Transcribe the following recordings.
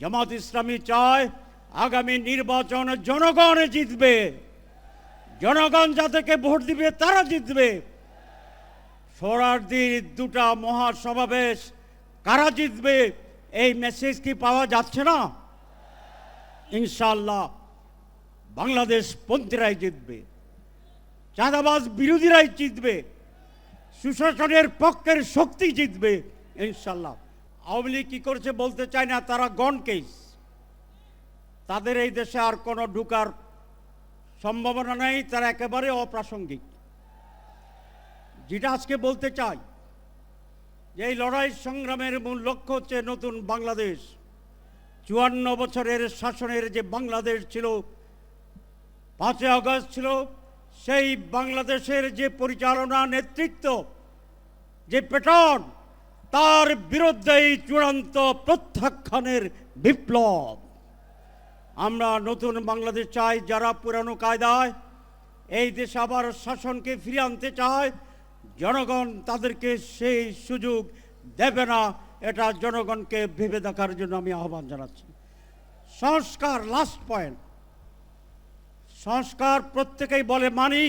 জামাত ইসলামী চায় আগামী নির্বাচন জনগণ জিতবে। জনগণ যাদেরকে ভোট দিবে, তারা জিতবে। সোহরার্দির দুটা মহাসমাবেশ কারা জিতবে, এই মেসেজ কি পাওয়া যাচ্ছে না? ইনশাল্লাহ বাংলাদেশ পন্থীরাই জিতবে। চাঁদাবাজ বিরোধীরাই জিতবে। সুশাসনের পক্ষের শক্তি জিতবে ইনশাল্লাহ আওয়ামী লীগ কী করেছে বলতে চায় না, তারা গন কেস তাদের এই দেশে আর কোনো ঢুকার সম্ভাবনা নেই, তারা একেবারে অপ্রাসঙ্গিক। যেটা আজকে বলতে চাই, যে এই লড়াই সংগ্রামের মূল লক্ষ্য হচ্ছে নতুন বাংলাদেশ। চুয়ান্ন বছরের শাসনের যে বাংলাদেশ ছিল, পাঁচই আগস্ট ছিল, সেই বাংলাদেশের যে পরিচালনা, নেতৃত্ব, যে পেটন তার বিরুদ্ধেই চূড়ান্ত প্রত্যাখ্যানের বিপ্লব। আমরা নতুন বাংলাদেশ চাই, যারা পুরানো কায়দায় এই দেশে আবার শাসনকে ফিরিয়ে আনতে চায়, জনগণ তাদেরকে সেই সুযোগ দেবে না, এটা জনগণকে ভেবে দেখার জন্য আমি আহ্বান জানাচ্ছি। সংস্কার লাস্ট পয়েন্ট সংস্কার প্রত্যেকেই বলে মানি,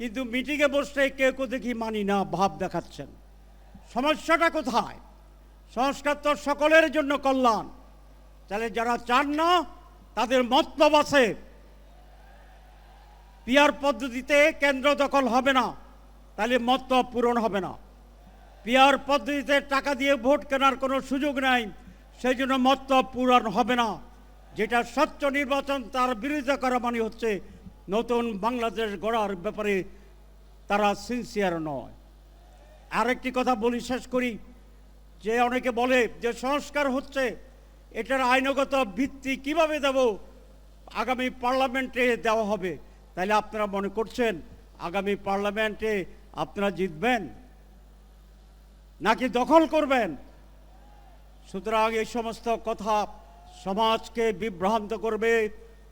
কিন্তু মিটিংয়ে বসলে কেউ কেউ দেখি মানি না, ভাব দেখাচ্ছেন। সমস্যাটা কোথায়? সংস্কার তো সকলের জন্য কল্যাণ। তাহলে যারা চান না, তাদের মতলব আছে। পিয়ার পদ্ধতিতে কেন্দ্র দখল হবে না, তাহলে মতলব পূরণ হবে না। পিয়ার পদ্ধতিতে টাকা দিয়ে ভোট কেনার কোনো সুযোগ নাই সেই জন্য মতলব পূরণ হবে না। যেটা স্বচ্ছ নির্বাচন, তার বিরোধিতা করা মানে হচ্ছে নতুন বাংলাদেশ গড়ার ব্যাপারে তারা সিনসিয়ার নয়। আরেকটি কথা বলি, শেষ করি। যে অনেকে বলে যে সংস্কার হচ্ছে, এটার আইনগত ভিত্তি কীভাবে দেব? আগামী পার্লামেন্টে দেওয়া হবে। তাহলে আপনারা মনে করছেন, আগামী পার্লামেন্টে আপনারা জিতবেন? নাকি দখল করবেন? সুতরাং এই সমস্ত কথা সমাজকে বিভ্রান্ত করবে।